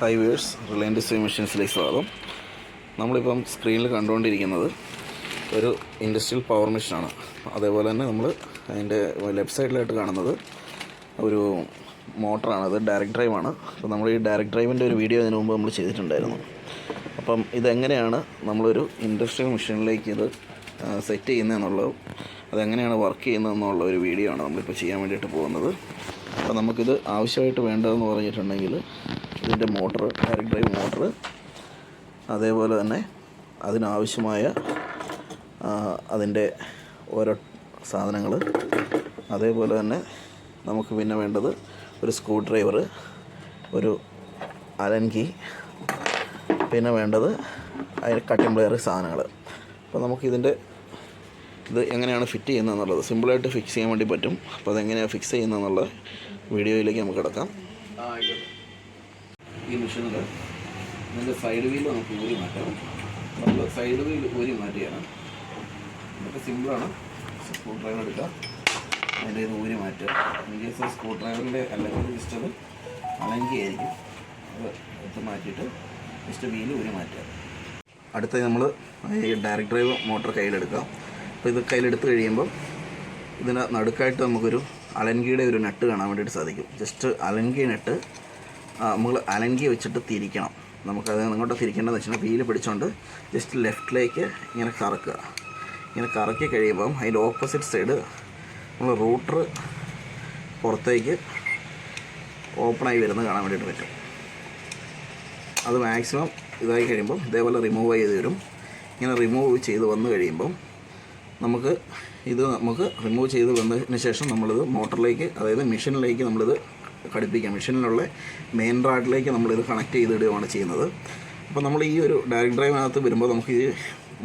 High വേഴ്സ് Reliance സ്വയം മെഷീൻസിലേക്ക് സ്വാഗതം. നമ്മളിപ്പം സ്ക്രീനിൽ കണ്ടുകൊണ്ടിരിക്കുന്നത് ഒരു ഇൻഡസ്ട്രിയൽ പവർ മെഷീനാണ് അതേപോലെ തന്നെ നമ്മൾ അതിന്റെ ലെഫ്റ്റ് സൈഡിലായിട്ട് കാണുന്നത് ഒരു മോട്ടറാണ് അത് ഡയറക്റ്റ് ഡ്രൈവ് ആണ്. അപ്പോൾ നമ്മൾ ഈ ഡയറക്റ്റ് ഡ്രൈവിന്റെ ഒരു വീഡിയോ അതിന് മുമ്പ് നമ്മൾ ചെയ്തിട്ടുണ്ടായിരുന്നു. അപ്പം ഇതെങ്ങനെയാണ് നമ്മളൊരു ഇൻഡസ്ട്രിയൽ മെഷീനിലേക്ക് ഇത് സെറ്റ് ചെയ്യുന്നതെന്നുള്ളത് അതെങ്ങനെയാണ് വർക്ക് ചെയ്യുന്നതെന്നുള്ള ഒരു വീഡിയോ ആണ് നമ്മളിപ്പോൾ ചെയ്യാൻ വേണ്ടിയിട്ട് പോകുന്നത്. അപ്പോൾ നമുക്കിത് ആവശ്യമായിട്ട് വേണ്ടതെന്ന് പറഞ്ഞിട്ടുണ്ടെങ്കിൽ ഇതിന്റെ മോട്ടർ ഡയറക്ട് ഡ്രൈവ് മോട്ടർ അതേപോലെ തന്നെ അതിനാവശ്യമായ അതിന്റെ ഓരോ സാധനങ്ങൾ അതേപോലെ തന്നെ നമുക്ക് പിന്നെ വേണ്ടത് ഒരു സ്ക്രൂ ഡ്രൈവർ ഒരു അലൻ കീ പിന്നെ വേണ്ടത് അതിന് കട്ടിംഗ് പ്ലെയർ സാധനങ്ങൾ അപ്പോൾ നമുക്കിതിന്റെ ഇത് എങ്ങനെയാണ് ഫിറ്റ് ചെയ്യുന്നത് എന്നുള്ളത് സിമ്പിളായിട്ട് ഫിക്സ് ചെയ്യാൻ വേണ്ടി പറ്റും. അപ്പോൾ അതെങ്ങനെയാണ് ഫിക്സ് ചെയ്യുന്നതെന്നുള്ള വീഡിയോയിലേക്ക് നമുക്ക് കിടക്കാം. ഈ മെഷീനിൽ ഇതിന്റെ സൈഡ് വീൽ നമുക്ക് ഊരി മാറ്റാം. നമ്മൾ സൈഡ് വീൽ ഊരി മാറ്റിയാണ് ഇതൊക്കെ സിമ്പിളാണ് സ്ക്രൂ ഡ്രൈവർ എടുക്കുക അതിന്റെ ഇത് ഊരി മാറ്റുക. ഇൻ കേസ് സ്ക്രൂ ഡ്രൈവറിന്റെ അല്ലെങ്കിൽ ജസ്റ്റ് അലങ്കിയായിരിക്കും. അത് എടുത്ത് മാറ്റിയിട്ട് ജസ്റ്റ് വീൽ ഊരി മാറ്റുക. അടുത്ത നമ്മൾ ഈ ഡയറക്ട് ഡ്രൈവ് മോട്ടർ കയ്യിലെടുക്കാം. അപ്പോൾ ഇത് കയ്യിലെടുത്ത് കഴിയുമ്പം ഇതിന് നടുക്കായിട്ട് നമുക്കൊരു അലൻകിയുടെ ഒരു നട്ട് കാണാൻ വേണ്ടിയിട്ട് സാധിക്കും. ജസ്റ്റ് അലൻകി നട്ട് നമ്മൾ അലങ്കി വെച്ചിട്ട് തിരിക്കണം. നമുക്കത് അങ്ങോട്ട് തിരിക്കേണ്ടതെന്ന് വെച്ചാൽ വീൽ പിടിച്ചുകൊണ്ട് ജസ്റ്റ് ലെഫ്റ്റിലേക്ക് ഇങ്ങനെ കറക്കുക. ഇങ്ങനെ കറക്കി കഴിയുമ്പം അതിന്റെ ഓപ്പോസിറ്റ് സൈഡ് നമ്മൾ റൂട്ടർ പുറത്തേക്ക് ഓപ്പണായി വരുന്നത് കാണാൻ വേണ്ടിയിട്ട് പറ്റും. അത് മാക്സിമം ഇതായി കഴിയുമ്പം ഇതേപോലെ റിമൂവ് ചെയ്ത് വരും. ഇങ്ങനെ റിമൂവ് ചെയ്ത് വന്നു കഴിയുമ്പം നമുക്ക് ഇത് നമുക്ക് റിമൂവ് ചെയ്ത് വന്നതിന് ശേഷം നമ്മളിത് മോട്ടറിലേക്ക് അതായത് മെഷീനിലേക്ക് നമ്മളിത് ഘടിപ്പിക്കാം. മെഷീനിലുള്ള മെയിൻ റാഡിലേക്ക് നമ്മളിത് കണക്ട് ചെയ്തിടുകയാണ് ചെയ്യുന്നത്. അപ്പോൾ നമ്മൾ ഈ ഒരു ഡയറക്ട് ഡ്രൈവിനകത്ത് വരുമ്പോൾ നമുക്ക് ഈ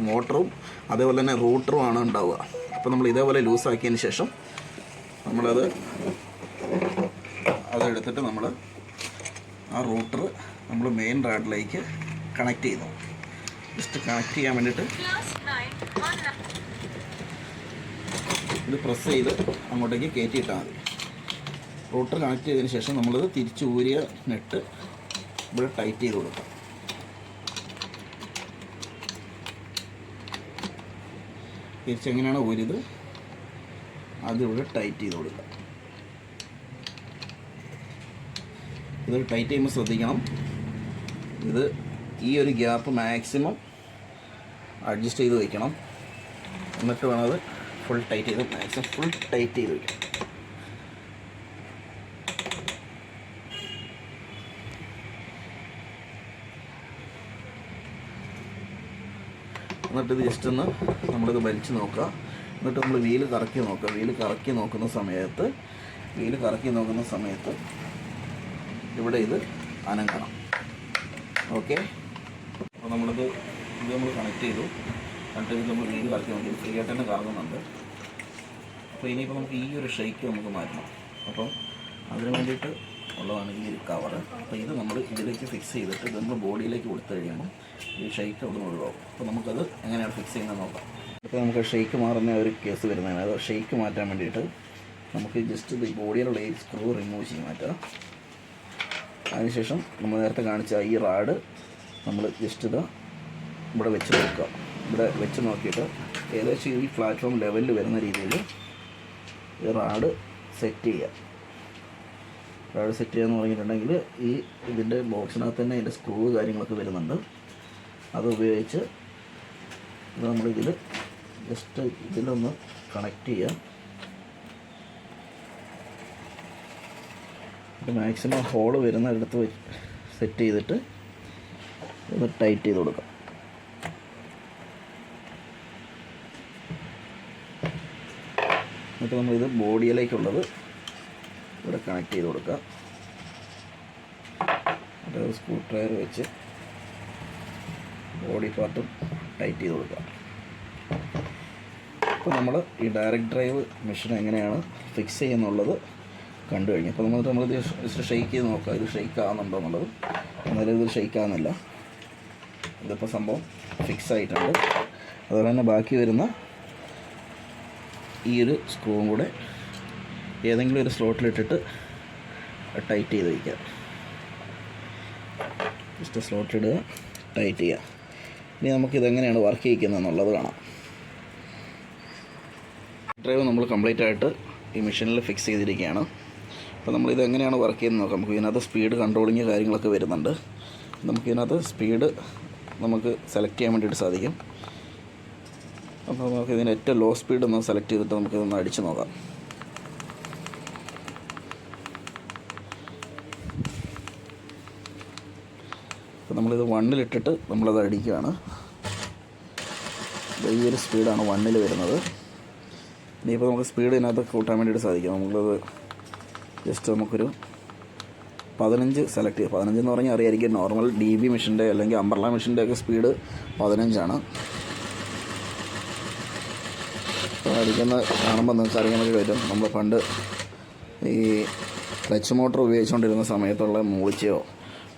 മോട്ടറും അതേപോലെ തന്നെ റൂട്ടറും ആണ് ഉണ്ടാവുക. അപ്പോൾ നമ്മൾ ഇതേപോലെ ലൂസാക്കിയതിന് ശേഷം നമ്മളത് അതെടുത്തിട്ട് നമ്മൾ ആ റൂട്ടർ നമ്മൾ മെയിൻ റാഡിലേക്ക് കണക്ട് ചെയ്യുന്നു. ജസ്റ്റ് കണക്ട് ചെയ്യാൻ വേണ്ടിയിട്ട് ഇത് പ്രസ് ചെയ്ത് അങ്ങോട്ടേക്ക് കയറ്റിയിട്ടാൽ മതി. റൂട്ടർ കണക്ട് ചെയ്തതിന് ശേഷം നമ്മൾ തിരിച്ച് ഊരിയ നെട്ട് ഇവിടെ ടൈറ്റ് ചെയ്ത് കൊടുക്കാം. തിരിച്ചെങ്ങനെയാണ് ഊരിയത്? അതിവിടെ ടൈറ്റ് ചെയ്ത് കൊടുക്കാം ഇത് ടൈറ്റ് ചെയ്യുമ്പോൾ ശ്രദ്ധിക്കണം. ഇത് ഈ ഒരു ഗ്യാപ്പ് മാക്സിമം അഡ്ജസ്റ്റ് ചെയ്ത് വയ്ക്കണം എന്നിട്ട് വേണം അത് ഫുൾ ടൈറ്റ് ചെയ്ത് മാക്സിമം ഫുൾ ടൈറ്റ് ചെയ്ത് വയ്ക്കണം എന്നിട്ട് ജസ്റ്റ് ഒന്ന് നമ്മളിത് വലിച്ചു നോക്കുക. എന്നിട്ട് നമ്മൾ വീൽ കറക്കി നോക്കുക. വീൽ കറക്കി നോക്കുന്ന സമയത്ത് വീൽ കറക്കി നോക്കുന്ന സമയത്ത് ഇവിടെ ഇത് അനങ്ങണം. ഓക്കെ? അപ്പോൾ നമ്മളിത് ഇത് നമ്മൾ കണക്ട് ചെയ്തു. കണക്ട് ഇത് നമ്മൾ വീട് കറക്കി നോക്കി. ഫ്രീ ആയിട്ട് തന്നെ കറങ്ങുന്നുണ്ട് അപ്പോൾ ഇനിയിപ്പോൾ നമുക്ക് ഈ ഒരു ഷെയ്ക്ക് നമുക്ക് മാറ്റണം. അപ്പം അതിന് വേണ്ടിയിട്ട് ഉള്ളതാണ് ഈ ഒരു കവറ് അപ്പോൾ ഇത് നമ്മൾ ഇതിലേക്ക് ഫിക്സ് ചെയ്തിട്ട് ഇത് നമ്മൾ ബോഡിയിലേക്ക് കൊടുത്തു കഴിയുമ്പോൾ ഈ ഷെയ്ക്ക് അവിടെ ഒഴിവാകും. അപ്പോൾ നമുക്കത് എങ്ങനെയാണ് ഫിക്സ് ചെയ്യുന്നത് നോക്കാം. അപ്പോൾ നമുക്ക് ഷെയ്ക്ക് മാറുന്ന ഒരു കേസ് വരുന്നതാണ്. അത് ഷെയ്ക്ക് മാറ്റാൻ വേണ്ടിയിട്ട് നമുക്ക് ജസ്റ്റ് ഇത് ബോഡിയിലുള്ള ഈ സ്ക്രൂ റിമൂവ് ചെയ്ത് മാറ്റാം അതിനുശേഷം നമ്മൾ നേരത്തെ കാണിച്ച ഈ റാഡ് നമ്മൾ ജസ്റ്റ് ഇത് ഇവിടെ വെച്ച് നോക്കുക. ഇവിടെ വെച്ച് നോക്കിയിട്ട് ഏകദേശം ഈ പ്ലാറ്റ്ഫോം ലെവലിൽ വരുന്ന രീതിയിൽ ഈ റാഡ് സെറ്റ് ചെയ്യുക. റാഡ് സെറ്റ് ചെയ്യാന്ന് പറഞ്ഞിട്ടുണ്ടെങ്കിൽ ഈ ഇതിന്റെ ബോക്സിനകത്ത് തന്നെ അതിന്റെ സ്ക്രൂ കാര്യങ്ങളൊക്കെ വരുന്നുണ്ട്. അത് ഉപയോഗിച്ച് ഇത് നമ്മളിതിൽ ജസ്റ്റ് ഇതിലൊന്ന് കണക്ട് ചെയ്യുക മാക്സിമം ഹോൾ വരുന്ന വരുന്നിടത്ത് സെറ്റ് ചെയ്തിട്ട് ഒന്ന് ടൈറ്റ് ചെയ്ത് കൊടുക്കാം. എന്നിട്ട് നമ്മളിത് ബോഡിയിലേക്കുള്ളത് ഇവിടെ കണക്ട് ചെയ്ത് കൊടുക്കുക എന്നിട്ട് സ്ക്രൂ ഡ്രൈവർ വെച്ച് ബോഡി പാർട്ടും ടൈറ്റ് ചെയ്ത് കൊടുക്കുക അപ്പോൾ നമ്മൾ ഈ ഡയറക്റ്റ് ഡ്രൈവ് മെഷീൻ എങ്ങനെയാണ് ഫിക്സ് ചെയ്യുന്നുള്ളത് കണ്ടു കഴിഞ്ഞു. അപ്പോൾ നമ്മൾ നമ്മളിത് ജസ്റ്റ് ഷെയ്ക്ക് ചെയ്ത് നോക്കുക ഇത് ഷെയ്ക്ക് ആകുന്നുണ്ടോ എന്നുള്ളത്. എന്നാലും ഇത് ഷെയ്ക്ക് ആകുന്നില്ല ഇതിപ്പോൾ സംഭവം ഫിക്സ് ആയിട്ടുണ്ട്. അതുപോലെ തന്നെ ബാക്കി വരുന്ന ഈ ഒരു സ്ക്രൂവും കൂടെ ഏതെങ്കിലും ഒരു സ്ലോട്ടിലിട്ടിട്ട് ടൈറ്റ് ചെയ്ത് വയ്ക്കുക. ജസ്റ്റ് സ്ലോട്ട് ഇടുക ടൈറ്റ് ചെയ്യുക. ഇനി നമുക്കിതെങ്ങനെയാണ് വർക്ക് ചെയ്യിക്കുന്നത് എന്നുള്ളത് കാണാം. ഡ്രൈവ് നമ്മൾ കംപ്ലീറ്റ് ആയിട്ട് ഈ മെഷീനിൽ ഫിക്സ് ചെയ്തിരിക്കുകയാണ്. അപ്പോൾ നമ്മൾ ഇത് എങ്ങനെയാണ് വർക്ക് ചെയ്യുന്നത് നോക്കാം. നമുക്ക് ഇതിനകത്ത് സ്പീഡ് കൺട്രോളിങ് കാര്യങ്ങളൊക്കെ വരുന്നുണ്ട്. നമുക്കിതിനകത്ത് സ്പീഡ് നമുക്ക് സെലക്ട് ചെയ്യാൻ വേണ്ടിയിട്ട് സാധിക്കും. അപ്പോൾ നമുക്ക് ഇതിന് ഏറ്റവും ലോ സ്പീഡ് ഒന്ന് സെലക്ട് ചെയ്തിട്ട് നമുക്കിതൊന്ന് അടിച്ച് നോക്കാം. അപ്പോൾ നമ്മളിത് വണ്ണിലിട്ടിട്ട് നമ്മളത് അടിക്കുകയാണ്. വലിയൊരു സ്പീഡാണ് വണ്ണിൽ വരുന്നത്. ഇനിയിപ്പോൾ നമുക്ക് സ്പീഡ് ഇതിനകത്ത് കൂട്ടാൻ വേണ്ടിയിട്ട് സാധിക്കും. നമുക്കത് ജസ്റ്റ് നമുക്കൊരു പതിനഞ്ച് സെലക്ട് ചെയ്യുക പതിനഞ്ച് എന്ന് പറഞ്ഞാൽ അറിയായിരിക്കും നോർമൽ ഡി ബി മെഷീന്റെ അല്ലെങ്കിൽ അംബർല മെഷീന്റെ ഒക്കെ സ്പീഡ് പതിനഞ്ചാണ്. അടിക്കുന്ന കാണുമ്പോൾ നിങ്ങൾക്ക് അറിയാൻ വേണ്ടി പറ്റും. നമ്മൾ പണ്ട് ഈ ക്ലച്ച് മോട്ടോർ ഉപയോഗിച്ചുകൊണ്ടിരുന്ന സമയത്തുള്ള മൂളിച്ചയോ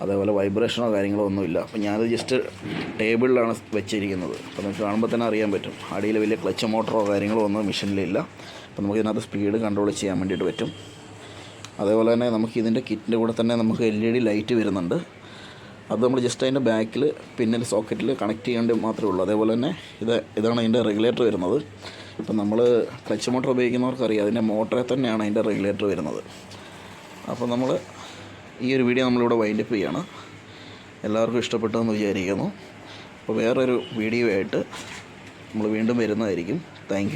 അതേപോലെ വൈബ്രേഷനോ കാര്യങ്ങളോ ഒന്നുമില്ല. അപ്പോൾ ഞാനത് ജസ്റ്റ് ടേബിളിലാണ് വെച്ചിരിക്കുന്നത്. അപ്പോൾ നമുക്ക് കാണുമ്പോൾ തന്നെ അറിയാൻ പറ്റും. അടിയിൽ വലിയ ക്ലച്ച് മോട്ടറോ കാര്യങ്ങളോ ഒന്നും മെഷീനിലില്ല. അപ്പോൾ നമുക്ക് ഇതിനകത്ത് സ്പീഡ് കൺട്രോൾ ചെയ്യാൻ വേണ്ടിയിട്ട് പറ്റും. അതേപോലെ തന്നെ നമുക്ക് ഇതിന്റെ കിറ്റിന്റെ കൂടെ തന്നെ നമുക്ക് എൽ ഇ ഡി ലൈറ്റ് വരുന്നുണ്ട്. അത് നമ്മൾ ജസ്റ്റ് അതിന്റെ ബാക്കിൽ പിന്നിൽ സോക്കറ്റിൽ കണക്ട് ചെയ്യേണ്ടി മാത്രമേ ഉള്ളൂ. അതേപോലെ തന്നെ ഇത് ഇതാണ് അതിന്റെ റെഗുലേറ്റർ വരുന്നത്. ഇപ്പം നമ്മൾ ക്ലച്ച് മോട്ടർ ഉപയോഗിക്കുന്നവർക്കറിയാം അതിന്റെ മോട്ടറിൽ തന്നെയാണ് അതിന്റെ റെഗുലേറ്റർ വരുന്നത്. അപ്പോൾ നമ്മൾ ഈ ഒരു വീഡിയോ നമ്മളിവിടെ വൈൻഡപ്പ് ചെയ്യാണ്. എല്ലാവർക്കും ഇഷ്ടപ്പെട്ടതെന്ന് വിചാരിക്കുന്നു. അപ്പോൾ വേറൊരു വീഡിയോ ആയിട്ട് നമ്മൾ വീണ്ടും വരുന്നതായിരിക്കും. താങ്ക്